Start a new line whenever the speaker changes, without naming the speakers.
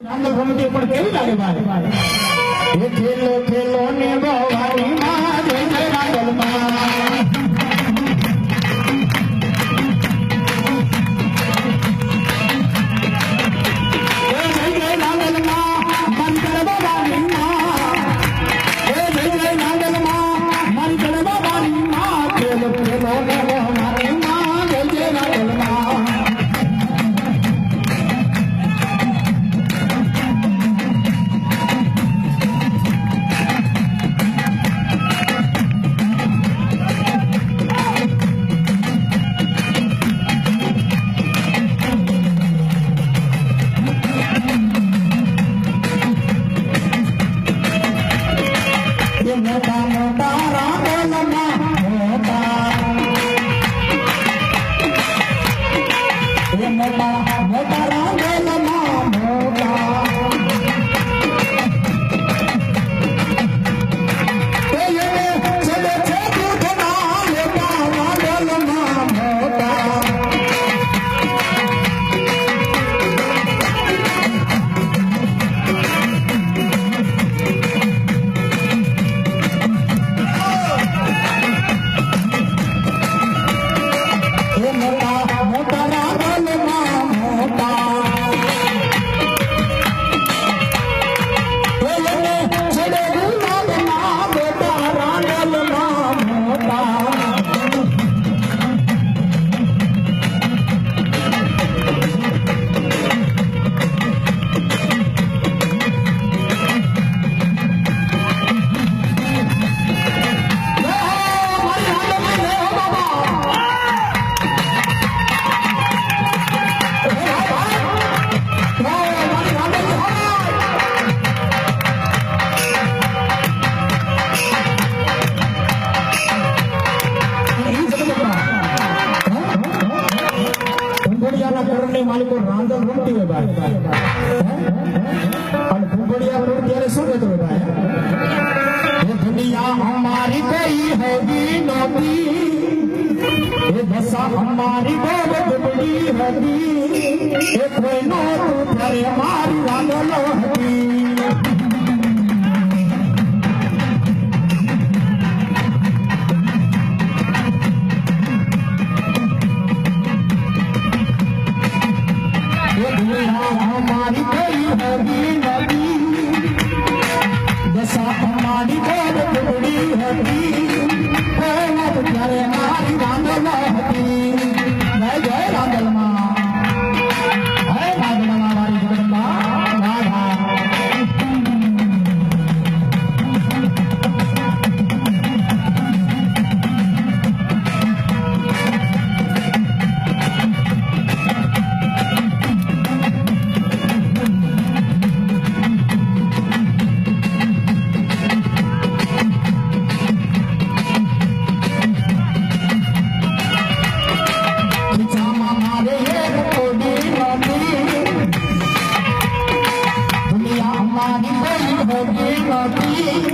પણ કેવી લાગે બાર ખેલો ખેલો ને બહુ Bye. માલિકો રાંધણ રમતી હોય ભાઈ. અને ભૂગોડિયા રોડ ત્યારે શું રહેતો હોય ભાઈ? દુનિયા હમારી કઈ હોગી નોતી એ દશા હમારી બહુ દુબળી હતી. એ કોઈનો તું ત્યારે મારી રાંધણો હતી. हमारी दशा हमारी आदि होगी